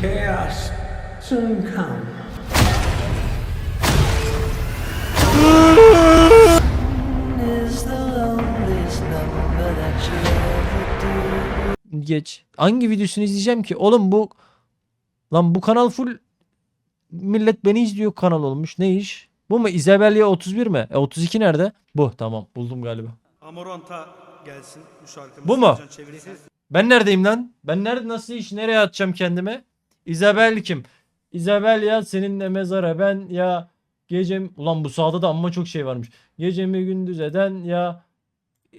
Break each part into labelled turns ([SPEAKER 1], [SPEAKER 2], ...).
[SPEAKER 1] Chaos soon come. Is the loneliest number that you ever do.
[SPEAKER 2] Geç. Hangi videosunu izleyeceğim ki? Oğlum bu lan bu kanal full millet beni izliyor kanal olmuş. Ne iş? Bu mu? Isabella 31 mi? E 32 nerede? Bu. Tamam. Buldum galiba.
[SPEAKER 3] Amoranta gelsin bu.
[SPEAKER 2] Bu mu? Ben neredeyim lan? Ben nerede nasıl iş? Nereye atacağım kendime? Isabel kim? Isabel ya seninle mezara ben ya gecem ulan bu sağda da amma çok şey varmış. Gecemi gündüz eden ya e,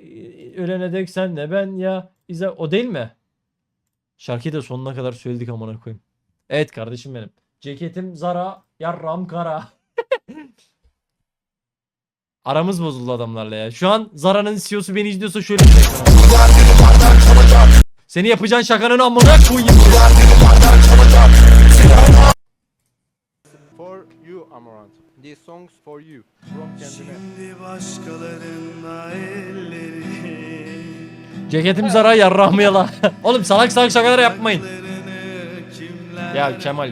[SPEAKER 2] ölene dek senle ben ya İza o değil mi? Şarkıyı da sonuna kadar söyledik amına koyayım. Evet kardeşim benim. Ceketim Zara, yarram kara. Aramız bozuldu adamlarla ya. Şu an Zara'nın CEO'su beni izliyorsa şöyle bir şey. Seni yapacağın şakanın amına koyayım.
[SPEAKER 4] For you Amorant. These songs for you. From kendine.
[SPEAKER 3] Şimdi başkalarında elleri.
[SPEAKER 2] Ceketim Zara yarrahmayala. Oğlum salak salak şakalar yapmayın. Ya Kemal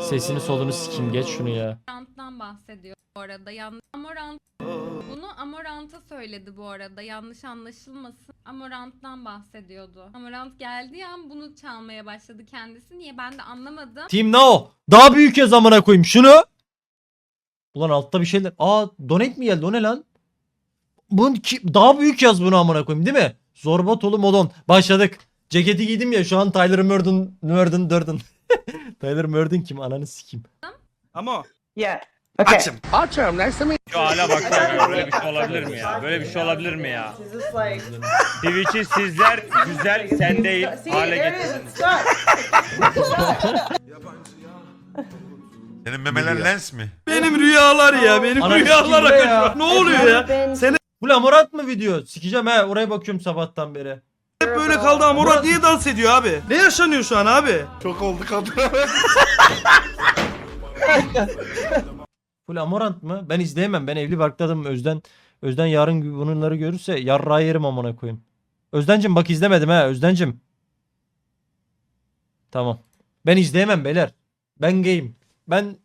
[SPEAKER 2] sesini solunu sikim geç şunu ya.
[SPEAKER 5] Amorant'tan bahsediyor bu arada. Yan Amorant bunu Amorant'a söyledi bu arada. Yanlış anlaşılmasın. Amorant'tan bahsediyordu. Amorant geldiği an bunu çalmaya başladı kendisi. Niye ben de anlamadım.
[SPEAKER 2] Team Nao. Daha büyük yaz amına koyayım şunu. Ulan altta bir şeyler. Aa donate mi geldi o ne lan? Bunun ki, daha büyük yaz bunu amına koyayım değil mi? Zorbatolu modon. Başladık. Ceketi giydim ya şu an Tyler Murden Murden Durden. Tyler Murden kim ananı sikeyim.
[SPEAKER 3] Ama
[SPEAKER 6] Yeah. Okay.
[SPEAKER 4] Açım nice to meet
[SPEAKER 7] Şu hale bak ya. Böyle bir şey olabilir mi ya? Böyle bir şey olabilir mi ya? Twitch'i sizler güzel sen değil
[SPEAKER 6] See,
[SPEAKER 7] hale
[SPEAKER 6] there it
[SPEAKER 7] getirdiniz.
[SPEAKER 8] Senin memeler lens mi?
[SPEAKER 3] benim rüyalar ya. Benim
[SPEAKER 2] Ananı
[SPEAKER 3] rüyalar
[SPEAKER 2] ya.
[SPEAKER 3] akıyor. Ne oluyor ya? Sen
[SPEAKER 2] Bu Lamorant mı video? Sikeceğim he oraya bakıyorum sabahtan beri.
[SPEAKER 3] hep böyle kaldı Amorant niye dans ediyor abi? Ne yaşanıyor şu an abi?
[SPEAKER 4] Çok oldu kadın.
[SPEAKER 2] Full Amorant mı? Ben izleyemem. Ben evli barklı adamım. Özden Özden yarın gibi bunları görürse yarrağı yerim amına koyayım. Özdencim bak izlemedim ha Özdencim. Tamam. Ben izleyemem beyler. Ben gayim. Ben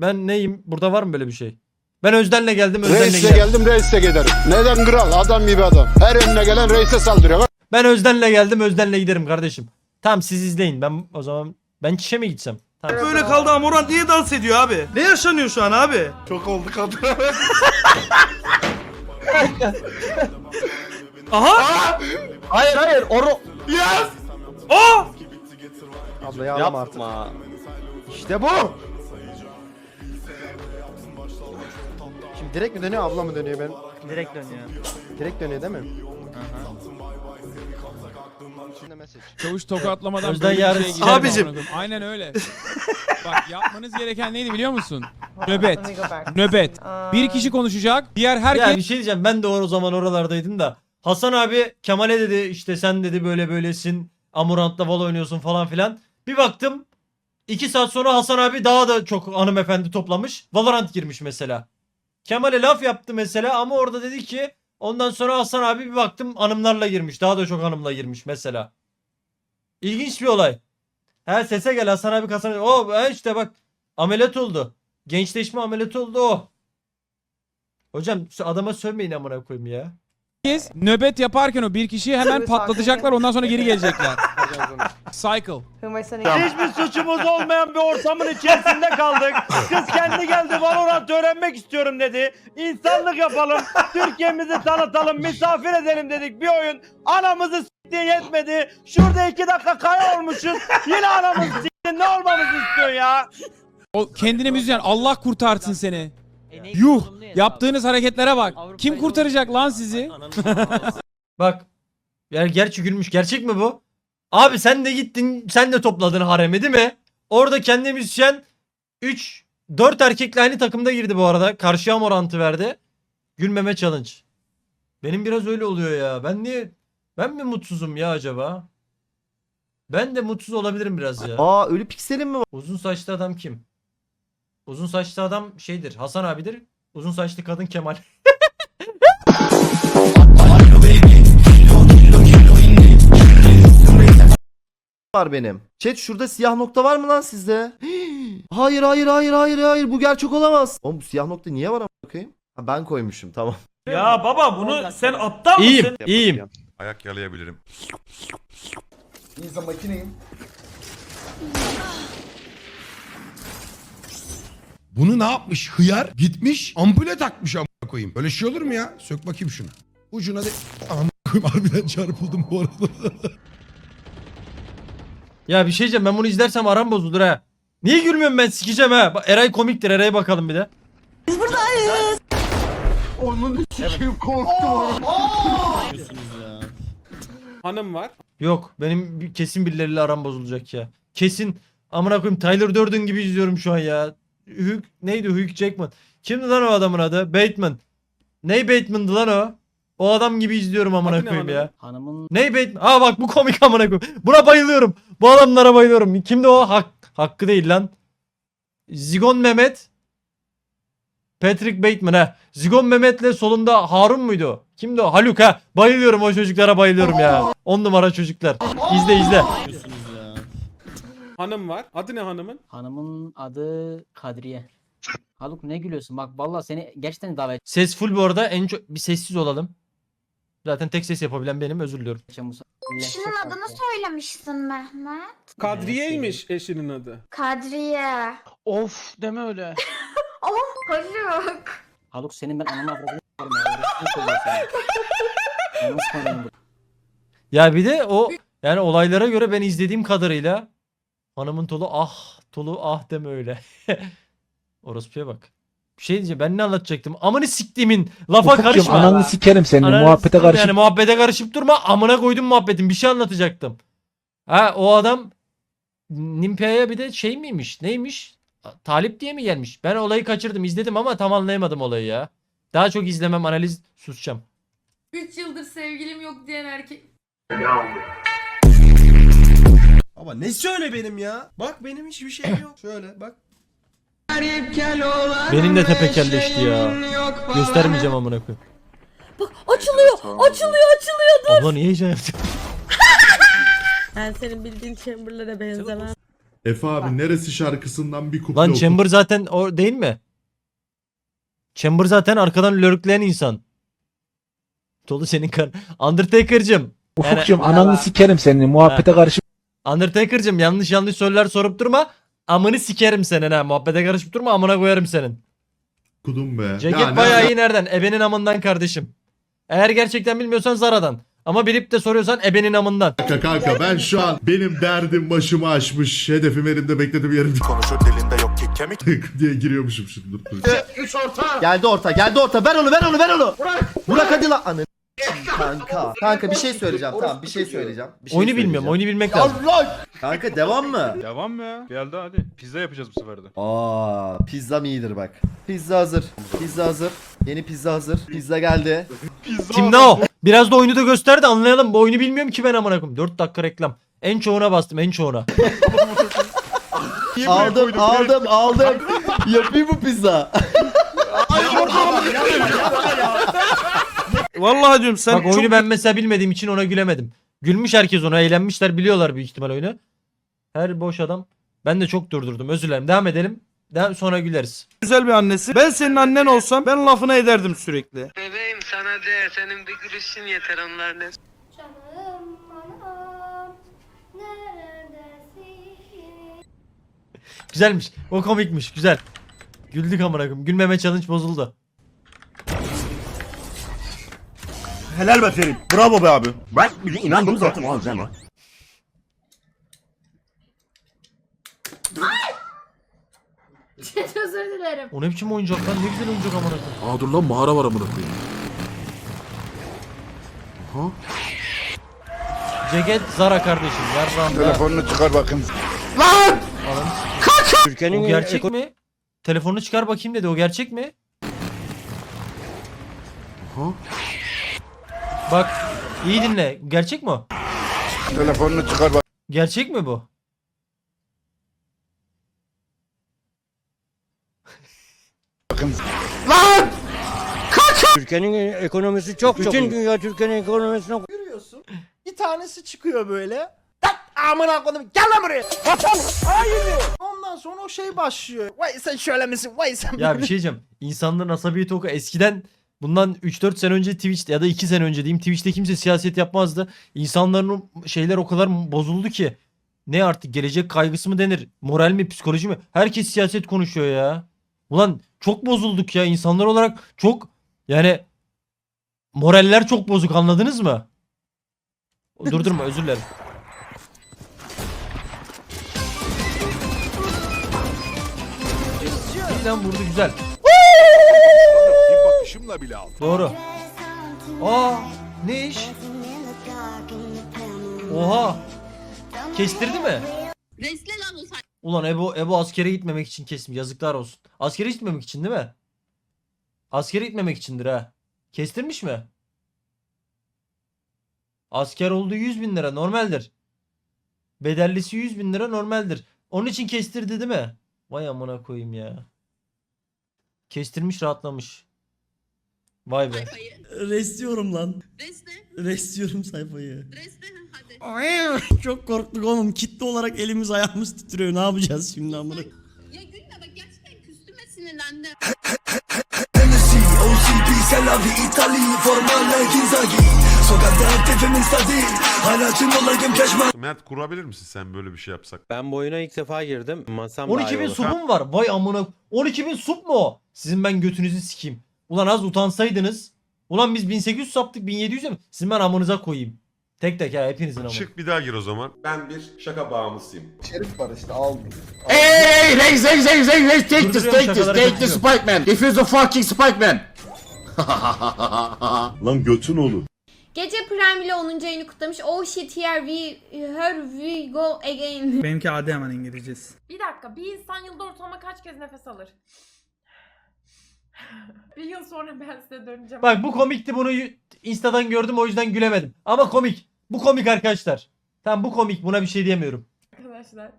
[SPEAKER 2] ben neyim? Burada var mı böyle bir şey? Ben Özden'le geldim Özden'le
[SPEAKER 4] Reis'e
[SPEAKER 2] giderim.
[SPEAKER 4] geldim reis'e giderim. Neden kral? Adam gibi adam. Her önüne gelen reis'e saldırıyor.
[SPEAKER 2] Ben Özden'le geldim Özden'le giderim kardeşim. Tamam siz izleyin. Ben o zaman ben çişe mi gitsem? Tamam.
[SPEAKER 3] Böyle kaldı Amorant niye dans ediyor abi? Ne yaşanıyor şu an abi?
[SPEAKER 4] Çok oldu kadın.
[SPEAKER 3] Aha!
[SPEAKER 4] hayır hayır. Oru.
[SPEAKER 3] Yes! Aa!
[SPEAKER 4] Abla ağlama artık. İşte bu. Şimdi direkt mi dönüyor abla mı dönüyor ben?
[SPEAKER 9] Direkt dönüyor.
[SPEAKER 4] Direkt dönüyor değil mi? Mesaj.
[SPEAKER 10] Çavuş tokatlamadan
[SPEAKER 2] Özden
[SPEAKER 10] böyle bir
[SPEAKER 2] yarın
[SPEAKER 10] şey mi
[SPEAKER 3] Abicim.
[SPEAKER 10] amına koyayım? Aynen öyle. Bak yapmanız gereken neydi biliyor musun? Nöbet.
[SPEAKER 6] Let me go back.
[SPEAKER 10] Nöbet. Bir kişi konuşacak. Diğer herkes
[SPEAKER 2] Ya bir şey diyeceğim ben de o zaman oralardaydım da. Hasan abi Kemal'e dedi işte sen dedi böyle böylesin. Amurant'la Valo oynuyorsun falan filan. Bir baktım 2 saat sonra Hasan abi daha da çok hanımefendi toplamış. Valorant girmiş mesela. Kemal'e laf yaptı mesela ama orada dedi ki ondan sonra Hasan abi bir baktım hanımlarla girmiş. Daha da çok hanımla girmiş mesela. İlginç bir olay. He sese gel Hasan abi Hasan abi. O he işte bak ameliyat oldu. Gençleşme ameliyatı oldu o. Hocam şu adama sövmeyin amına koyayım ya.
[SPEAKER 10] Nöbet yaparken o bir kişiyi hemen patlatacaklar ondan sonra geri gelecekler. Cycle.
[SPEAKER 6] Who am I sending?
[SPEAKER 7] Hiçbir suçumuz olmayan bir ortamın içerisinde kaldık. Kız kendi geldi Valorant öğrenmek istiyorum dedi. İnsanlık yapalım. Türkiye'mizi tanıtalım. Misafir edelim dedik bir oyun. Anamızı s**tiğin yetmedi. Şurada iki dakika kaya olmuşuz. Yine anamızı s**tin. Ne olmamızı istiyorsun ya?
[SPEAKER 10] O kendine müzisyen Allah kurtarsın seni. Yuh. Yaptığınız hareketlere bak. Kim kurtaracak lan sizi?
[SPEAKER 2] Bak. Ya gerçi gülmüş. Gerçek mi bu? Abi sen de gittin sen de topladın haremi değil mi? Orada kendi müzisyen 3 4 erkekle aynı takımda girdi bu arada. Karşıya morantı verdi. Gülmeme challenge. Benim biraz öyle oluyor ya. Ben niye ben mi mutsuzum ya acaba? Ben de mutsuz olabilirim biraz ya.
[SPEAKER 9] Aa ölü pikselim mi var?
[SPEAKER 2] Uzun saçlı adam kim? Uzun saçlı adam şeydir. Hasan abidir. Uzun saçlı kadın Kemal.
[SPEAKER 8] var benim. Chat şurada siyah nokta var mı lan sizde? hayır hayır hayır hayır hayır bu gerçek olamaz. Oğlum bu siyah nokta niye var ama bakayım? Ha, ben koymuşum tamam.
[SPEAKER 3] Ya baba bunu sen aptal
[SPEAKER 2] İyiyim,
[SPEAKER 3] mısın?
[SPEAKER 2] iyiyim.
[SPEAKER 9] Ayak yalayabilirim.
[SPEAKER 11] Bunu ne yapmış? Hıyar gitmiş ampule takmış amına koyayım. Öyle şey olur mu ya? Sök bakayım şunu. Ucuna de... Amına koyayım harbiden çarpıldım bu arada.
[SPEAKER 2] Ya bir şey diyeceğim ben bunu izlersem aram bozulur ha. Niye gülmüyorum ben sikeceğim ha. Bak, Eray komiktir Eray'a bakalım bir de.
[SPEAKER 7] Hanım var.
[SPEAKER 2] Yok benim kesin birileriyle aram bozulacak ya. Kesin amına koyayım Tyler Durden gibi izliyorum şu an ya. Hugh neydi Hugh Jackman? Kimdi lan o adamın adı? Bateman. Ney Bateman'dı lan o? O adam gibi izliyorum amına koyayım ya.
[SPEAKER 6] Hanımın
[SPEAKER 2] Ney Bateman? Aa bak bu komik amına koyayım. Buna bayılıyorum. Bu adamlara bayılıyorum. Kimdi o? Hak Hakkı değil lan. Zigon Mehmet. Patrick Bateman ha. Zigon Mehmet'le solunda Harun muydu? Kimdi o? Haluk ha. Bayılıyorum o çocuklara bayılıyorum ya. On numara çocuklar. İzle izle.
[SPEAKER 7] Hanım var. Adı ne hanımın?
[SPEAKER 6] hanımın adı Kadriye. Haluk ne gülüyorsun? Bak vallahi seni gerçekten davet
[SPEAKER 2] Ses full bu arada. En çok bir sessiz olalım. Zaten tek ses yapabilen benim özür diliyorum.
[SPEAKER 6] edeceğim
[SPEAKER 5] Kişinin adını söylemiştin Mehmet.
[SPEAKER 7] Kadriye'ymiş eşinin adı.
[SPEAKER 5] Kadriye.
[SPEAKER 6] Of deme öyle.
[SPEAKER 5] Oh Haluk.
[SPEAKER 6] Haluk senin ben ananı avradını s**erim bu.
[SPEAKER 2] Ya bir de o yani olaylara göre ben izlediğim kadarıyla hanımın tolu ah tolu ah deme öyle. Orospuya bak. Bir şey diyeceğim ben ne anlatacaktım? Amını siktiğimin lafa karışma.
[SPEAKER 6] ananı
[SPEAKER 10] sikerim senin
[SPEAKER 2] Ananı sikeyim Yani muhabbete karışıp durma. Amına koydum muhabbetin. Bir şey anlatacaktım. Ha o adam Nimpia'ya bir de şey miymiş? Neymiş? Talip diye mi gelmiş? Ben olayı kaçırdım. izledim ama tam anlayamadım olayı ya. Daha çok izlemem, analiz susacağım.
[SPEAKER 5] 3 yıldır sevgilim yok diyen erkek.
[SPEAKER 3] Baba ne söyle benim ya? Bak benim hiçbir şeyim yok. Şöyle bak.
[SPEAKER 2] Benim de tepekelleşti ya. Göstermeyeceğim amına koyayım.
[SPEAKER 5] Bak açılıyor, açılıyor, açılıyor.
[SPEAKER 2] Abla niye heyecan yaptın?
[SPEAKER 5] Ben senin bildiğin Chamberlain'e benzemem.
[SPEAKER 9] Efe abi neresi şarkısından bir kuple
[SPEAKER 2] Lan
[SPEAKER 9] oku.
[SPEAKER 2] Chamber zaten o değil mi? Chamber zaten arkadan lörükleyen insan. Tolu senin kan. Undertaker'cım. Yani,
[SPEAKER 6] ananı
[SPEAKER 10] sikerim senin
[SPEAKER 2] muhabbete
[SPEAKER 10] karışıp.
[SPEAKER 2] Undertaker'cım yanlış yanlış sorular sorup durma. Amını sikerim senin ha. Muhabbete karışıp durma amına koyarım senin.
[SPEAKER 9] Okudum be.
[SPEAKER 2] Ceket
[SPEAKER 9] Ya ne
[SPEAKER 2] bayağı iyi nereden? Ebenin amından kardeşim. Eğer gerçekten bilmiyorsan Zara'dan. Ama bilip de soruyorsan ebenin amından.
[SPEAKER 9] Kanka kanka ben şu an benim derdim başımı aşmış. Hedefim elimde bekledim yerimde.
[SPEAKER 11] Konuşur dilinde yok ki kemik.
[SPEAKER 9] diye giriyormuşum şimdi. Dur, dur.
[SPEAKER 8] Geldi orta geldi orta ver onu ver onu ver onu. Burak hadi lan. Anı. Kanka. Kanka bir şey söyleyeceğim tamam bir şey söyleyeceğim. Bir şey
[SPEAKER 2] Oyunu bilmiyorum. Oyunu bilmek lazım.
[SPEAKER 8] Allah! Kanka devam mı?
[SPEAKER 7] Devam mı ya? Geldi hadi. Pizza yapacağız bu sefer de.
[SPEAKER 8] Aa, pizzam iyidir bak. Pizza hazır. Pizza hazır. Yeni pizza hazır. Pizza geldi.
[SPEAKER 2] Kimde o? Biraz da oyunu da göster de anlayalım. Bu oyunu bilmiyorum ki ben amına koyayım. 4 dakika reklam. En çoğuna bastım en çoğuna.
[SPEAKER 8] aldım, aldım, aldım. Yapayım mı pizza?
[SPEAKER 3] Vallahi diyorum sen
[SPEAKER 2] Bak oyunu
[SPEAKER 3] çok
[SPEAKER 2] ben mesela bilmediğim için ona gülemedim. Gülmüş herkes ona eğlenmişler biliyorlar büyük ihtimal oyunu. Her boş adam. Ben de çok durdurdum özür dilerim. Devam edelim. Devam, sonra güleriz.
[SPEAKER 3] güzel bir annesi. Ben senin annen olsam ben lafını ederdim sürekli.
[SPEAKER 1] Bebeğim sana de senin bir gülüşün yeter onlar ne?
[SPEAKER 5] Canım anam neredesin?
[SPEAKER 2] Güzelmiş. O komikmiş. Güzel. Güldük amına koyayım. Gülmeme challenge bozuldu.
[SPEAKER 3] Helal be Ferit. Bravo be abi.
[SPEAKER 11] Ben inandım zaten alacağım ha.
[SPEAKER 5] Özür dilerim.
[SPEAKER 2] O ne biçim oyuncak lan? Ne güzel oyuncak amına koyayım.
[SPEAKER 11] Aa dur lan mağara var amına koyayım.
[SPEAKER 2] Ceket Zara kardeşim. Yarrağımda.
[SPEAKER 11] çıkar bakın.
[SPEAKER 2] O gerçek mi? Telefonunu çıkar bakayım dedi. O gerçek mi? Bak iyi dinle. Gerçek mi o?
[SPEAKER 11] Telefonunu çıkar bak.
[SPEAKER 2] Gerçek mi bu?
[SPEAKER 7] Türkiye'nin ekonomisi çok çok Bütün dünya Türkiye'nin ekonomisine
[SPEAKER 3] Görüyorsun. Bir tanesi çıkıyor böyle.
[SPEAKER 12] amına koydum. Gel lan buraya. Vatan haini. Ondan sonra o şey başlıyor. Vay sen şöyle misin? Vay sen
[SPEAKER 2] Ya bir şey diyeceğim. İnsanların asabiyeti o kadar eskiden bundan 3-4 sene önce Twitch'te ya da 2 sene önce diyeyim Twitch'te kimse siyaset yapmazdı. İnsanların şeyler o kadar bozuldu ki. Ne artık gelecek kaygısı mı denir? Moral mi psikoloji mi? Herkes siyaset konuşuyor ya. Ulan çok bozulduk ya insanlar olarak çok yani moraller çok bozuk anladınız mı? Durdurma özür dilerim. Lan vurdu güzel. Doğru. Aa ne iş? Oha. Kestirdi mi?
[SPEAKER 13] Resle lan o
[SPEAKER 2] Ulan Ebo, Ebo askere gitmemek için kestim. Yazıklar olsun. Askere gitmemek için değil mi? Askere gitmemek içindir ha. Kestirmiş mi? Asker olduğu 100 bin lira normaldir. Bedellisi 100 bin lira normaldir. Onun için kestirdi değil mi? Vay amına koyayım ya. Kestirmiş rahatlamış. Vay be.
[SPEAKER 12] Restliyorum lan.
[SPEAKER 13] Resle.
[SPEAKER 12] Restliyorum sayfayı.
[SPEAKER 13] Resle hadi.
[SPEAKER 12] Ay, Çok korktuk oğlum. Kitle olarak elimiz ayağımız titriyor. Ne yapacağız şimdi amına?
[SPEAKER 13] Ya gülme bak gerçekten küstüm ve sinirlendim.
[SPEAKER 11] Mert kurabilir misin sen böyle bir şey yapsak?
[SPEAKER 7] Ben bu oyuna ilk defa girdim. Masam
[SPEAKER 2] 12 bin subum var. Vay amına. 12 bin sub mu o? Sizin ben götünüzü sikeyim. Ulan az utansaydınız. Ulan biz 1800 saptık 1700 mi? Sizin ben amınıza koyayım. Tek tek ha hepinizin amına.
[SPEAKER 11] Çık bir daha gir o zaman. Ben bir şaka bağımlısıyım.
[SPEAKER 14] Şerif var işte aldım.
[SPEAKER 15] Hey Reis Reis Reis Reis Reis take this
[SPEAKER 2] Durduruyorum,
[SPEAKER 15] take this take this. Spike man. If you're the fucking Spike man.
[SPEAKER 11] Lan götün olur.
[SPEAKER 13] Gece Prime ile 10. ayını kutlamış. Oh shit here we here we go again.
[SPEAKER 16] Benimki adi hemen İngilizcesi.
[SPEAKER 13] Bir dakika bir insan yılda ortalama kaç kez nefes alır? bir yıl sonra ben size döneceğim.
[SPEAKER 2] Bak bu komikti bunu Insta'dan gördüm o yüzden gülemedim. Ama komik. Bu komik arkadaşlar. Tamam bu komik buna bir şey diyemiyorum.
[SPEAKER 13] Arkadaşlar.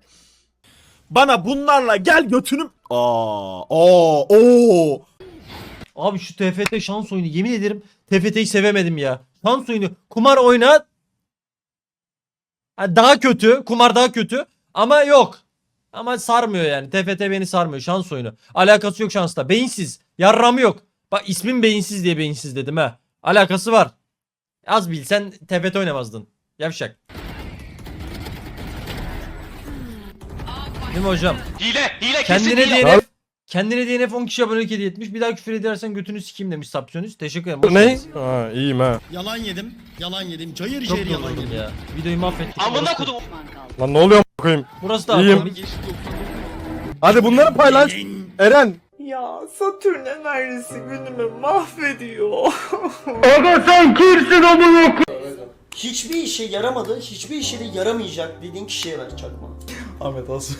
[SPEAKER 12] Bana bunlarla gel götünüm. Aa, aa, oo.
[SPEAKER 2] Abi şu TFT şans oyunu yemin ederim TFT'yi sevemedim ya. Şans oyunu kumar oyna Ha, daha kötü kumar daha kötü ama yok. Ama sarmıyor yani TFT beni sarmıyor şans oyunu. Alakası yok şansla beyinsiz yarramı yok. Bak ismim beyinsiz diye beyinsiz dedim ha. Alakası var. Az bilsen TFT oynamazdın. Yavşak. Değil mi hocam?
[SPEAKER 1] Hile, hile
[SPEAKER 2] Kendine DNF Kendine DNF 10 kişi abonelik hediye etmiş. Bir daha küfür edersen götünü sikeyim demiş Sapsiyonist. Teşekkür ederim. Ne?
[SPEAKER 12] Ha, iyiyim ha. Yalan yedim. Yalan yedim. Cayır
[SPEAKER 2] Çok
[SPEAKER 12] cayır yalan yedim.
[SPEAKER 2] ya. Videoyu mahvettik.
[SPEAKER 1] Amına
[SPEAKER 2] Burası-
[SPEAKER 1] kodum.
[SPEAKER 12] Lan ne oluyor koyayım?
[SPEAKER 2] Burası da
[SPEAKER 12] İyiyim. Hadi bunları paylaş. Eren.
[SPEAKER 1] Ya Satürn enerjisi günümü mahvediyor.
[SPEAKER 12] Hiçbir işe yaramadı. Hiçbir işe de yaramayacak dediğin kişiye ver çakma. Ahmet alsın.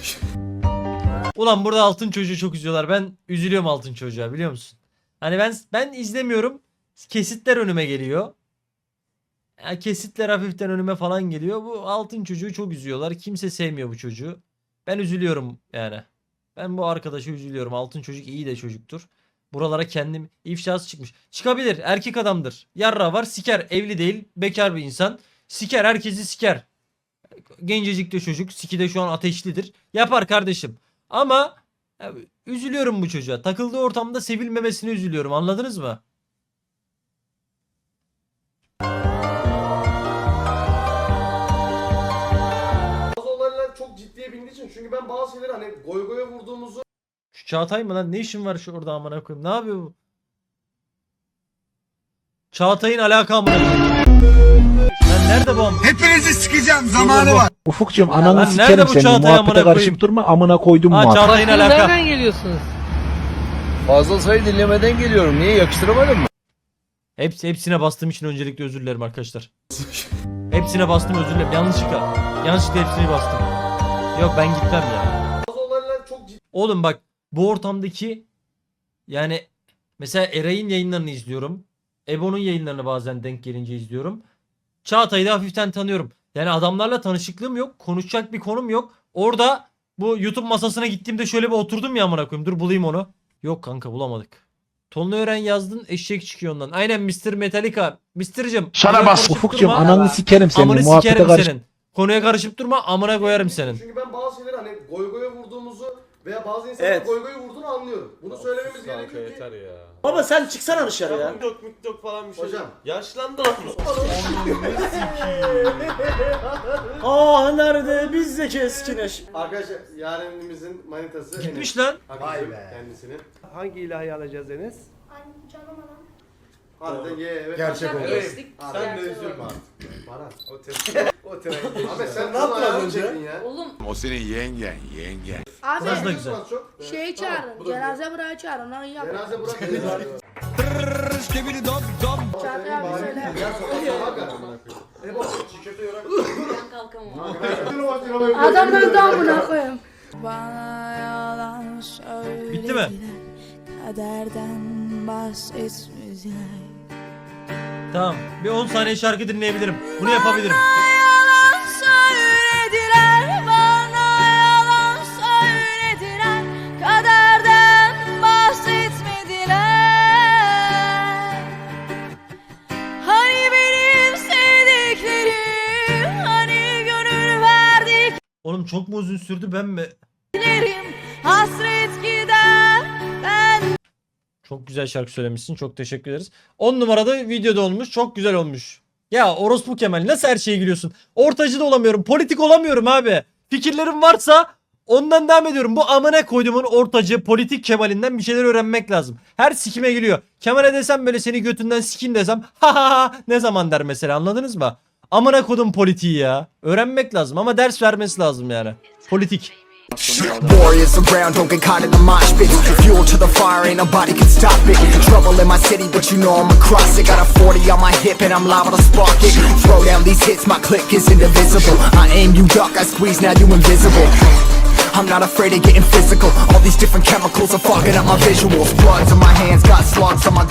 [SPEAKER 2] Ulan burada altın çocuğu çok üzüyorlar. Ben üzülüyorum altın çocuğa biliyor musun? Hani ben ben izlemiyorum. Kesitler önüme geliyor. Ya kesitler hafiften önüme falan geliyor. Bu altın çocuğu çok üzüyorlar. Kimse sevmiyor bu çocuğu. Ben üzülüyorum yani. Ben bu arkadaşa üzülüyorum. Altın çocuk iyi de çocuktur. Buralara kendim ifşası çıkmış. Çıkabilir. Erkek adamdır. Yarra var. Siker. Evli değil. Bekar bir insan. Siker. Herkesi siker. Gencecik de çocuk. Siki de şu an ateşlidir. Yapar kardeşim. Ama ya, üzülüyorum bu çocuğa. Takıldığı ortamda sevilmemesine üzülüyorum. Anladınız mı?
[SPEAKER 12] Ben bazı şeyleri hani goy goya vurduğumuzu
[SPEAKER 2] Şu Çağatay mı lan? Ne işin var şu orada amına koyayım? Ne yapıyor bu? Çağatay'ın alaka amına koyayım. Lan nerede bu am-
[SPEAKER 17] Hepinizi sikeceğim
[SPEAKER 2] zamanı var.
[SPEAKER 16] Ufukcuğum
[SPEAKER 2] ananı Lan sikerim nerede bu senin, Çağatay amına muhabbete karışıp koyayım?
[SPEAKER 16] durma amına koydum
[SPEAKER 2] Ha Çağatay'ın alaka.
[SPEAKER 1] geliyorsunuz?
[SPEAKER 7] Fazla sayı dinlemeden geliyorum. Niye yakıştıramadın mı?
[SPEAKER 2] Hepsi, hepsine bastığım için öncelikle özür dilerim arkadaşlar. hepsine bastım özür dilerim. Yanlışlıkla. Yanlışlıkla hepsini bastım. Yok ben gitmem ya.
[SPEAKER 12] bazı olaylar çok ciddi
[SPEAKER 2] Oğlum bak bu ortamdaki yani mesela Eray'ın yayınlarını izliyorum. Ebo'nun yayınlarını bazen denk gelince izliyorum. Çağatay'ı da hafiften tanıyorum. Yani adamlarla tanışıklığım yok. Konuşacak bir konum yok. Orada bu YouTube masasına gittiğimde şöyle bir oturdum ya amına koyayım. Dur bulayım onu. Yok kanka bulamadık. Tonlu öğren yazdın eşek çıkıyor ondan. Aynen Mr. Metallica. Mr'cım.
[SPEAKER 16] Sana
[SPEAKER 2] bas.
[SPEAKER 16] Ufukcuğum ananı sikerim senin
[SPEAKER 2] Amını
[SPEAKER 16] muhabbete
[SPEAKER 2] sikerim
[SPEAKER 16] karış.
[SPEAKER 2] senin. Konuya karışıp durma amına koyarım senin.
[SPEAKER 18] Çünkü ben bazı şeyleri hani goy goya vurduğumuzu veya bazı insanların
[SPEAKER 19] Evet.
[SPEAKER 18] goy goya vurduğunu anlıyorum. Bunu söylememiz gerekiyor ki.
[SPEAKER 19] Baba sen çıksana dışarı ya.
[SPEAKER 18] Hocam.
[SPEAKER 20] Yaşlandı lan.
[SPEAKER 19] Aa nerede bizde keskineş.
[SPEAKER 18] Arkadaşlar yarenimizin manitası
[SPEAKER 2] Gitmiş lan.
[SPEAKER 18] Vay be. Kendisinin.
[SPEAKER 21] Hangi ilahi alacağız Enes?
[SPEAKER 18] Harbiden ye evet.
[SPEAKER 22] Gerçek oldu.
[SPEAKER 18] Sen de üzülme artık. Baran. O tren. O tren. Abi sen ne önce? Ya.
[SPEAKER 22] O senin yengen yengen.
[SPEAKER 2] Burası da güzel.
[SPEAKER 10] Şey çağırın. Cenaze bırağı çağırın. Onu yap.
[SPEAKER 18] Cenaze bırak.
[SPEAKER 10] Çağatay abi söyle.
[SPEAKER 18] Ebo çiğ köfte yorak.
[SPEAKER 10] Adam öldü amına koyayım.
[SPEAKER 2] Bitti mi? Tamam. Bir 10 saniye şarkı dinleyebilirim. Bunu yapabilirim.
[SPEAKER 10] Söylediler bana yalan söylediler kaderden bahsetmediler hani benim sevdiklerim hani gönül
[SPEAKER 2] Oğlum çok mu uzun sürdü ben mi?
[SPEAKER 10] hasret gider ben
[SPEAKER 2] Çok güzel şarkı söylemişsin. Çok teşekkür ederiz. 10 numarada videoda olmuş. Çok güzel olmuş. Ya orospu Kemal nasıl her şeye gülüyorsun? Ortacı da olamıyorum. Politik olamıyorum abi. Fikirlerim varsa ondan devam ediyorum. Bu amına koyduğumun ortacı politik Kemal'inden bir şeyler öğrenmek lazım. Her sikime gülüyor. Kemal'e desem böyle seni götünden sikim desem ha ha ha ne zaman der mesela anladınız mı? Amına kodum politiği ya. Öğrenmek lazım ama ders vermesi lazım yani. Politik.
[SPEAKER 23] Warriors around, don't get caught in the mosh pit. Fuel to the fire, ain't nobody can stop it. Trouble in my city, but you know I'm across it. Got a 40 on my hip, and I'm liable to spark it. Throw down these hits, my click is indivisible. I aim, you duck, I squeeze, now you invisible. I'm not afraid of getting physical. All these different chemicals are fogging up my visuals. Bloods on my hands, got slugs on my